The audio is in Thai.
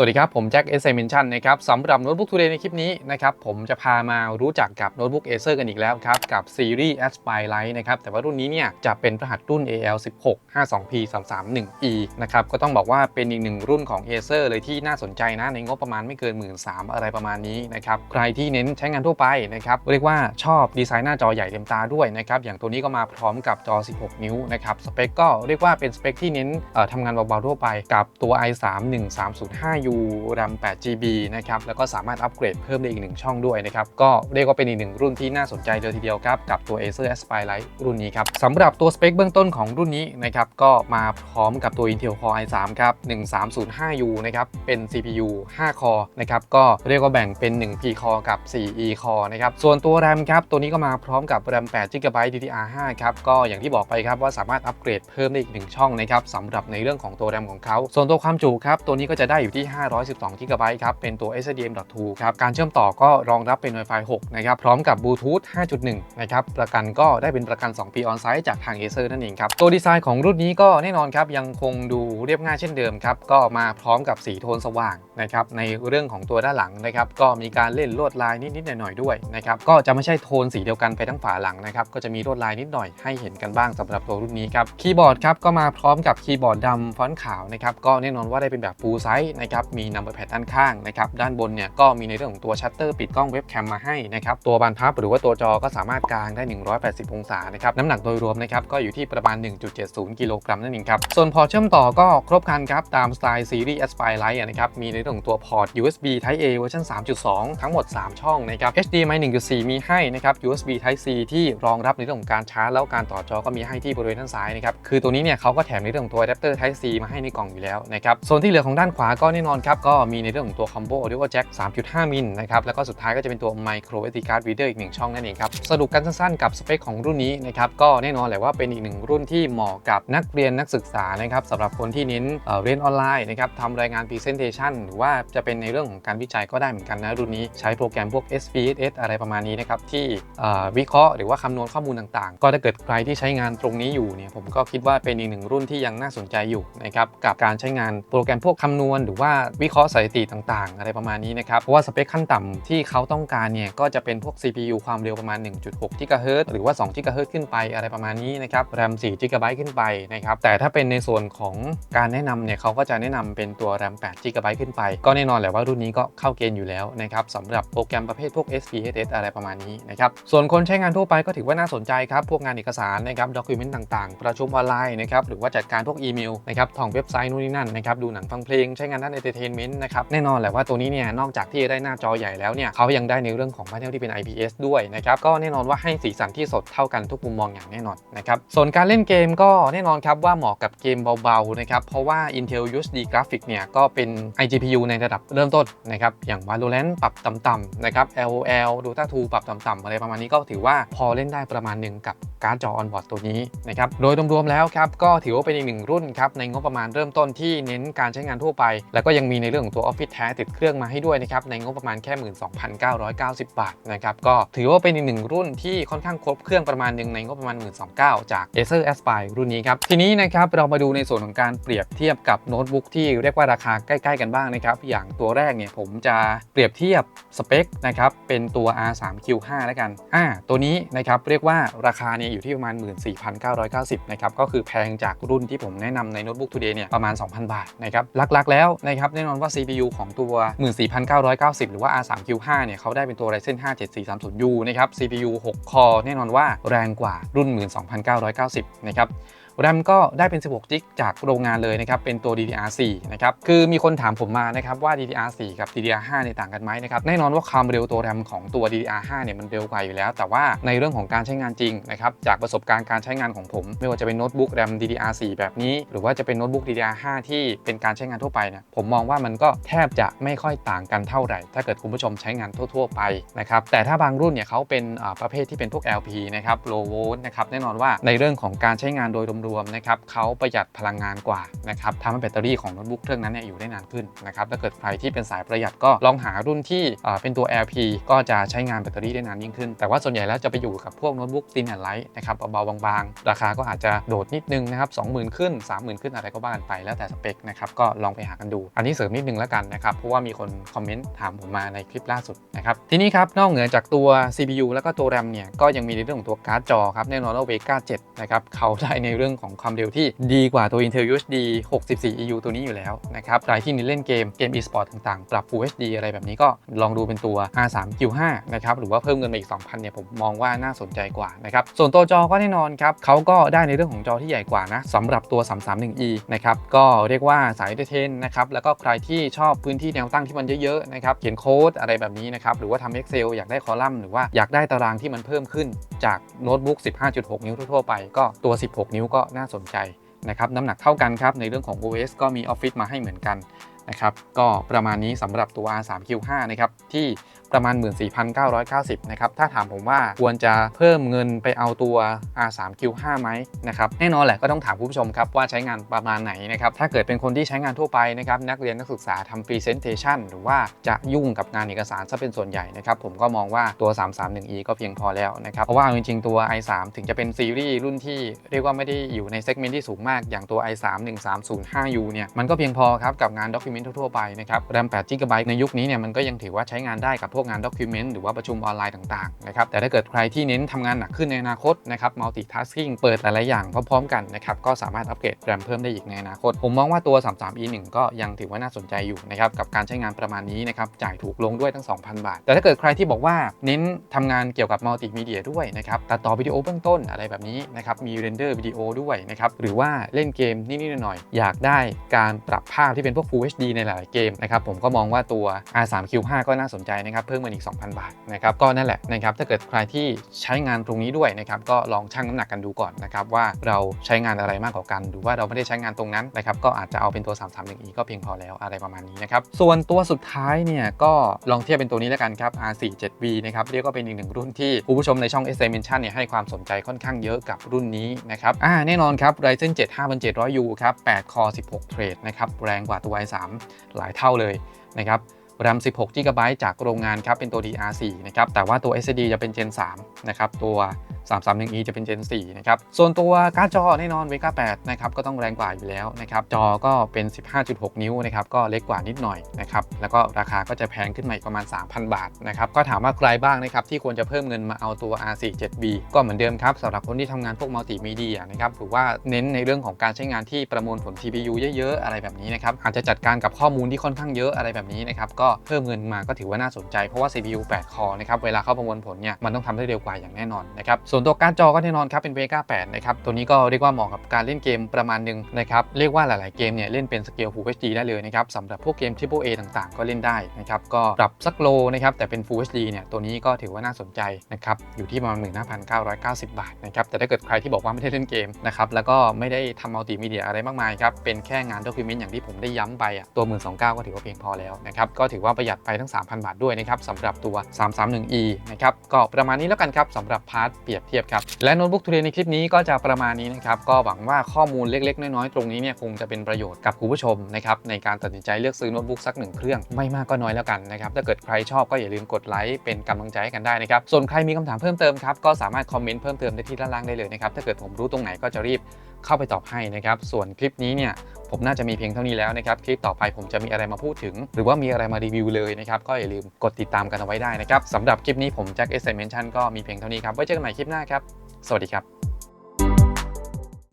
สวัสดีครับ ผมแจ็คเอเซเมนชันนะครับสำหรับโน้ตบุ๊กทูเดย์ในคลิปนี้นะครับผมจะพามารู้จักกับโน้ตบุ๊ก Acer กันอีกแล้วครับกับซีรีส์ Aspire Lite นะครับแต่ว่ารุ่นนี้เนี่ยจะเป็นรหัสรุ่น AL16 52P 331E นะครับก็ต้องบอกว่าเป็นอีกหนึ่งรุ่นของ Acer เลยที่น่าสนใจนะ ในงบประมาณไม่เกิน1 3ื่นอะไรประมาณนี้นะครับใครที่เน้นใช้งานทั่วไปนะครับเรียกว่าชอบดีไซน์หน้าจอใหญ่เต็มตาด้วยนะครับอย่างตัวนี้ก็มาพร้อมกับจอ 16 นิ้วนะครับสเปคก็เรียกว่าเป็นสเปคที่เน้นเอ่อทำงานเบาๆทั่วไปกับตัว i3 1305U RAM 8GB นะครับ แล้วก็สามารถอัปเกรดเพิ่มได้อีกหนึ่งช่องด้วยนะครับ ก็เรียกว่าเป็นอีกหนึ่งรุ่นที่น่าสนใจเลยทีเดียวครับ กับตัว Acer Aspire Lite รุ่นนี้ครับสำหรับตัวสเปคเบื้องต้นของรุ่นนี้นะครับ ก็มาพร้อมกับตัว Intel Core i3 ครับ 1305U นะครับ เป็น CPU 5 core นะครับ ก็เรียกว่าแบ่งเป็น 1P core กับ 4E core นะครับ ส่วนตัว RAM ครับ ตัวนี้ก็มาพร้อมกับ RAM 8GB DDR5 ครับ ก็อย่างที่บอกไปครับว่าสามารถอัปเกรดเพิ่มได้อีกหนึ่งช่องนะครับสำหรับในเรื่องของตัว RAM ของเขาส่วนตัวความจุครับ ตัวนี้ก็จะได้อยู่ที่512 GB ครับ เป็นตัว SDM.2 ครับ การเชื่อมต่อก็รองรับเป็น Wi-Fi 6 นะครับ พร้อมกับ Bluetooth 5.1 นะครับ ประกันก็ได้เป็นประกัน 2 ปีออนไซต์จากทาง Acer นั่นเองครับ ตัวดีไซน์ของรุ่นนี้ก็แน่นอนครับ ยังคงดูเรียบง่ายเช่นเดิมครับ ก็มาพร้อมกับสีโทนสว่างนะครับ ในเรื่องของตัวด้านหลังนะครับ ก็มีการเล่นลวดลายนิดๆหน่อยๆด้วยนะครับ ก็จะไม่ใช่โทนสีเดียวกันไปทั้งฝาหลังนะครับ ก็จะมีลวดลายนิดหน่อยให้เห็นกันบ้างสำหรับตัวรุ่นนี้ครับ คีย์บอร์ดครับก็มาพร้อมกับคีย์บอร์ดดำฟอนต์ขาวนะครับ ก็แน่นอนว่าได้เป็นแบบ full size นะครับมี number pad ด้านข้างนะครับด้านบนเนี่ยก็มีในเรื่องของตัวชัตเตอร์ปิดกล้องเว็บแคมมาให้นะครับตัวบานพับหรือว่าตัวจอก็สามารถกางได้ 180 องศานะครับน้ำหนักโดยรวมนะครับก็อยู่ที่ประมาณ 1.70 กิโลกรัมนั่นเองครับส่วนพอเชื่อมต่อก็ครบครันครับตามสไตล์ซีรีส์ Aspire Lite นะครับมีในเรื่องของตัวพอร์ต USB Type A เวอร์ชัน3.2 ทั้งหมด 3 ช่องนะครับ HDMI 1.4 มีให้นะครับ USB Type C ที่รองรับในเรื่องของการชาร์จแล้วการต่อจอก็มีให้ที่บริเวณด้านซ้ายนะครับคือตัวนี้เนี่ยเขาก็แถมในเรื่องของตัวอะแดปเตอร์ Type C มาให้ในกล่องอยู่แล้วนะครับส่วนที่เหลือของด้านขวาก็แน่นอนครับก็มีในเรื่องของตัว Combo Audio Jack 3.5 มิลนะครับแล้วก็สุดท้ายก็จะเป็นตัว Micro SD Card Reader อีกหนึ่งช่องนั่นเองครับสรุปกันสั้นๆกับสเปคของรุ่นนี้นะครับก็แน่นอนแหละว่าเป็นอีกหนึ่งรุ่นที่เหมาะกับนักเรียนนักศึกษานะครับสำหรับคนที่เน้นเเรียนออนไลน์นะครับทำรายงาน Presentation หรือว่าจะเป็นในเรื่องของการวิจัยก็ได้เหมือนกันนะรุ่นนี้ใช้โปรแกรมพวก SPSS อะไรประมาณนี้นะครับที่วิเคราะห์หรือว่าคำนวณข้อมูลต่างๆ ก็ถ้าเกิดใครที่ใช้งานตรงนี้อยู่เนี่ยผมก็คิดว่าเป็นอีกหนึ่งรุ่นที่ยังน่าสนใจอยู่นะครับกับการใช้งานโปรแกรมพวกคำนวณหรือว่าวิเคราะห์สถิติต่างๆ อะไรประมาณนี้นะครับ เพราะว่าสเปคขั้นต่ำที่เขาต้องการเนี่ยก็จะเป็นพวก CPU ความเร็วประมาณ 1.6 GHz หรือว่า2 GHz ขึ้นไปอะไรประมาณนี้นะครับ RAM 4 GB ขึ้นไปนะครับ แต่ถ้าเป็นในส่วนของการแนะนำเนี่ยเขาก็จะแนะนำเป็นตัว RAM 8 GB ขึ้นไป ก็แน่นอนแหละว่ารุ่นนี้ก็เข้าเกณฑ์อยู่แล้วนะครับสำหรับโปรแกรมประเภทพวก SPSS อะไรประมาณนี้นะครับ ส่วนคนใช้งานทั่วไปก็ถือว่าน่าสนใจครับ พวกงานเอกสารนะครับด็อกิเมนต์ต่างๆ ประชุมออนไลน์นะครับ หรือว่าจัดการพวกอีเมลนะครับท่องเว็บไซต์นู่นนี่นั่นนะครับ ดูหนังฟังเพลงใช้งานด้านเอนเทนเมนต์นะครับแน่นอนแหละว่าตัวนี้เนี่ยนอกจากที่จะได้หน้าจอใหญ่แล้วเนี่ยเขายังได้ในเรื่องของพาเนลที่เป็น IPS ด้วยนะครับก็แน่นอนว่าให้สีสันที่สดเท่ากันทุกมุมมองอย่างแน่นอนนะครับส่วนการเล่นเกมก็แน่นอนครับว่าเหมาะกับเกมเบาๆนะครับเพราะว่า Intel UHD Graphics เนี่ยก็เป็น iGPU ในระดับเริ่มต้นนะครับอย่าง Valorant ปรับต่ำๆนะครับ LOL Dota 2 ปรับต่ำๆอะไรประมาณนี้ก็ถือว่าพอเล่นได้ประมาณหนึ่งกับการ์ดจอ on-board ตัวนี้นะครับโดยรวมๆแล้วครับก็ถือว่าเป็นอีกหนึ่งรุ่นครับในงบประมาณเริ่มต้นที่เน้นการใช้งานทั่วไป แล้วก็ยังมีในเรื่องของตัว Office แท้ติดเครื่องมาให้ด้วยนะครับในงบประมาณแค่ 12,990 บาทนะครับก็ถือว่าเป็นอีกหนึ่งรุ่นที่ค่อนข้างครบเครื่องประมาณหนึ่งในงบประมาณ 12,900จาก Acer Aspire รุ่นนี้ครับทีนี้นะครับเรามาดูในส่วนของการเปรียบเทียบกับโน้ตบุ๊กที่เรียกว่าราคาใกล้ๆกันบ้างนะครับอย่างตัวแรกเนี่ยผมจะเปรียบเทียบสเปคนะครับเป็นตัว R3Q5 แล้วกันอ่าตัวนี้นะครับเรียกว่าราคาเนี่ยอยู่ที่ประมาณ 14,990นะครับก็คือแพงจากรุ่นที่ผมแนะนำในโน้ตบุ๊กทูเดย์เนี่ยประมาณ 2,000 บาทนะครับหลักๆแล้วนะครับแน่นอนว่า CPU ของตัว 14,990 หรือว่า R3Q5 เนี่ยเขาได้เป็นตัว Ryzen 5 7430U นะครับ CPU 6 core แน่นอนว่าแรงกว่ารุ่น 12,990นะครับ RAM ก็ได้เป็น 16จิกจากโรงงานเลยนะครับเป็นตัว DDR4 นะครับคือมีคนถามผมมานะครับว่า DDR4 กับ DDR5 เนี่ยต่างกันไหมนะครับแน่นอนว่าความเร็วตัว RAM ของตัว DDR5 เนี่ยมันเร็วกว่าอยู่แล้ว แต่ว่าในเรื่องของการใช้งานจริงนะครับจากประสบการณ์การใช้งานของผม ไม่ว่าจะเป็นโน้ตบุ๊ก RAM DDR4 แบบนี้ หรือว่าจะเป็นโน้ตบุ๊ก DDR5 ที่เป็นการใช้งานทั่วไปเนี่ยผมมองว่ามันก็แทบจะไม่ค่อยต่างกันเท่าไหร่ ถ้าเกิดคุณผู้ชมใช้งานทั่ว ๆ ไปนะครับแต่ถ้าบางรุ่นเนี่ยเขาเป็นประเภทที่เป็นพวก LP นะครับ low volt นะครับแน่นอนว่าในเรื่องของการใช้งานโดยรวมนะครับเขาประหยัดพลังงานกว่านะครับทำให้แบตเตอรี่ของโน้ตบุ๊กเครื่องนั้นเนี่ยอยู่ได้นานขึ้นนะครับถ้าเกิดใครที่เป็นสายประหยัดก็ลองหารุ่นที่เป็นตัว LP ก็จะใช้งานแบตเตอรี่ได้นานยิ่งขึ้น แต่ว่าส่วนใหญ่แล้วจะไปอยู่กับพวกโน้ตบุ๊กตินแอนไลท์นะครับเบาๆบางๆ ราคาก็อาจจะโดดนิดนึงนะครับ20,000ขึ้น30,000ขึ้นอะไรก็บ้ากันไปแล้วแต่สเปคนะครับก็ลองไปหากันดู อันนี้เสริมนิดนึงแล้วกันนะครับเพราะว่ามีคนคอมเมนต์ถามผมมาในคลิปล่าสุดนะครับทีนี้ครับนอกเหนือจากตัว CPU แล้วก็ตัว RAM เนี่ยก็ยังมีในเรื่องของตัวการ์ดจอครับแน่นอนว่า Vega 7นะครับเขาได้ในเรื่องของความเร็วที่ดีกว่าตัว Intel UHD 64 EU ตัวนี้อยู่แล้วนะครับใครที่น้นเล่นเกมเกม e-sport ต่างๆ ปรับ Full HD อะไรแบบนี้ก็ลองดูเป็นตัว R3Q5 นะครับหรือว่าเพิ่มเงินมาอีก 2,000เนี่ยผมมองว่าน่าสนใจกว่านะครับส่วนตัวจอก็แน่นอนครับเขาก็ได้ในเรื่องของจอที่ใหญ่กว่านะสำหรับตัว 331e นะครับก็เรียกว่าสายเทนนะครับแล้วก็ใครที่ชอบพื้นที่แนวตั้งที่มันเยอะๆนะครับเขียนโค้ดอะไรแบบนี้นะครับหรือว่าทำ Excel อยากได้คอลัมน์หรือว่าอยากได้ตารางที่มันเพิ่มขึ้นจากโน้ตบุ๊ก15.6 นิ้วทั่วๆไปก็ตัว 16 นิ้วก็็น่าสนใจนะครับน้ำหนักเท่ากันครับ ในเรื่องของ OS ก็มีออฟฟิศมาให้เหมือนกันนะครับก็ประมาณนี้สำหรับตัว R3Q5 นะครับที่ ประมาณ 14,990นะครับถ้าถามผมว่าควรจะเพิ่มเงินไปเอาตัว R3Q5 ไหมนะครับแน่นอนแหละก็ต้องถามผู้ชมครับว่าใช้งานประมาณไหนนะครับถ้าเกิดเป็นคนที่ใช้งานทั่วไปนะครับนักเรียนนักศึกษาทำ Presentation หรือว่าจะยุ่งกับงานเอกสารซะเป็นส่วนใหญ่นะครับผมก็มองว่าตัว 331e ก็เพียงพอแล้วนะครับเพราะว่าจริงๆตัว i3 ถึงจะเป็นซีรีส์รุ่นที่เรียกว่าไม่ได้อยู่ในเซกเมนต์ที่สูงมากอย่างตัว i3 1305u เนี่ยมันก็เพียงพอครับกับงานด็อกิเมนต์ทั่วไปนะครับ RAM 8 GB ในยุคนี้เนี่ยมันก็ยังถือว่าใช้งานได้กับวกงานด็อกิเมนต์หรือว่าประชุมออนไลน์ต่างๆนะครับแต่ถ้าเกิดใครที่เน้นทำงานหนักขึ้นในอนาคตนะครับ multitasking เปิดหลายๆอย่างพร้อมๆกันนะครับก็สามารถอัปเกรด RAM เพิ่มได้อีกในอนาคต ผมมองว่าตัว 33e 1ก็ยังถือว่าน่าสนใจอยู่นะครับกับการใช้งานประมาณนี้นะครับจ่ายถูกลงด้วยทั้ง 2,000 บาท แต่ถ้าเกิดใครที่บอกว่าเน้นทำงานเกี่ยวกับมัลติมีเดียด้วยนะครับตัดต่อวิดีโอเบื้องต้นอะไรแบบนี้นะครับมีเรนเดอร์วิดีโอด้วยนะครับหรือว่าเล่นเกมนิดๆหน่อยๆอยากได้การปรับภาพที่เป็นพวก Full HD ในหลายๆเกมนะครับผมก็มองว่าตัว R3Q5 ก็น่าสนใจนะครับเพิ่มเงินอีก 2,000 บาทนะครับก็นั่นแหละนะครับถ้าเกิดใครที่ใช้งานตรงนี้ด้วยนะครับก็ลองชั่งน้ำหนักกันดูก่อนนะครับว่าเราใช้งานอะไรมากกว่ากัน หรือว่าเราไม่ได้ใช้งานตรงนั้นนะครับก็อาจจะเอาเป็นตัว 331e ก็เพียงพอแล้วอะไรประมาณนี้นะครับส่วนตัวสุดท้ายเนี่ยก็ลองเทียบเป็นตัวนี้แล้วกันครับ R47V นะครับเรียกว่าเป็นอีกหนึ่งรุ่นที่คุณผู้ชมในช่อง s m e n t i o n เนี่ยให้ความสนใจค่อนข้างเยอะกับรุ่นนี้นะครับอ่าแน่นอนครับ Ryzen 7 5700U ครับ8 Core 16เทรดนะครับแรงกว่าตัว i3 หลายเท่าเลยนะครับ RAM 16 GB จากโรงงานครับเป็นตัว DR4 นะครับแต่ว่าตัว SSD จะเป็น Gen 3นะครับตัว 331e จะเป็น Gen 4 นะครับ ส่วนตัวการ์ดจอแน่นอน Vega 8 นะครับ ก็ต้องแรงกว่าอยู่แล้วนะครับ จอก็เป็น 15.6 นิ้วนะครับ ก็เล็กกว่านิดหน่อยนะครับ แล้วก็ราคาก็จะแพงขึ้นมาอีกประมาณ 3,000 บาทนะครับ ก็ถามว่าใครบ้างนะครับที่ควรจะเพิ่มเงินมาเอาตัว R47B ก็เหมือนเดิมครับสำหรับคนที่ทำงานพวกมัลติมีเดียนะครับหรือว่าเน้นในเรื่องของการใช้งานที่ประมวลผล CPU เยอะๆ อะไรแบบนี้นะครับ อาจจะจัดการกับข้อมูลที่ค่อนข้างเยอะอะไรแบบนี้นะครับก็เพิ่มเงินมาก็ถือว่าน่าสนใจเพราะว่า CPU 8 คอนะครับเวลาเข้าประมวลผลเนี่ยมันต้องทำได้เร็วกว่าอย่างแน่นอนนะครับส่วนตัวการ์ดจอก็แน่นอนครับเป็น Vega 8 นะครับ ตัวนี้ก็เรียกว่าเหมาะกับการเล่นเกมประมาณหนึ่งนะครับ เรียกว่าหลาย ๆ เกมเนี่ยเล่นเป็นสเกล Full HD ได้เลยนะครับสำหรับพวกเกม Triple A ต่าง ๆ ก็เล่นได้นะครับ ก็ปรับสักโลนะครับ แต่เป็น Full HD เนี่ย ตัวนี้ก็ถือว่าน่าสนใจนะครับ อยู่ที่ประมาณ 15,990 บาทนะครับ แต่ถ้าเกิดใครที่บอกว่าไม่ได้เล่นเกมนะครับแล้วก็ไม่ได้ทำมัลติมีเดียอะไรมากมายครับ เป็นแค่งานด็อกิเมนต์อย่างที่ผมได้ย้ำไปอะตัว12,900ก็ถือว่าเพียงพอแล้วนะครับก็ถือว่าประหยัดไปทั้ง 3,000 บาทด้วยนะครับสำหรับตัว 331e นะครับก็ประมาณนี้แล้วกันครับสำหรับพาร์ทเปรียบเทียบครับ และโน้ตบุ๊กทุเรียนในคลิปนี้ก็จะประมาณนี้นะครับ ก็หวังว่าข้อมูลเล็ก ๆ น้อย ๆ ตรงนี้เนี่ยคงจะเป็นประโยชน์กับคุณผู้ชมนะครับในการตัดสินใจเลือกซื้อโน้ตบุ๊กสักหนึ่งเครื่องไม่มากก็น้อยแล้วกันนะครับถ้าเกิดใครชอบก็อย่าลืมกดไลค์เป็นกำลังใจให้กันได้นะครับส่วนใครมีคำถามเพิ่มเติมครับก็สามารถคอมเมนต์เพิ่มเติมได้ที่ด้านล่างได้เลยนะครับถ้าเกิดผมรู้ตรงไหนก็จะรีบเข้าไปตอบให้นะครับ ส่วนคลิปนี้เนี่ยผมน่าจะมีเพียงเท่านี้แล้วนะครับ คลิปต่อไปผมจะมีอะไรมาพูดถึง หรือว่ามีอะไรมารีวิวเลยนะครับ ก็อย่าลืมกดติดตามกันเอาไว้ได้นะครับสำหรับคลิปนี้ผมแจ็คเอสเซมเมนชั่นก็มีเพียงเท่านี้ครับ ไว้เจอกันใหม่คลิปหน้าครับ สวัสดีครับ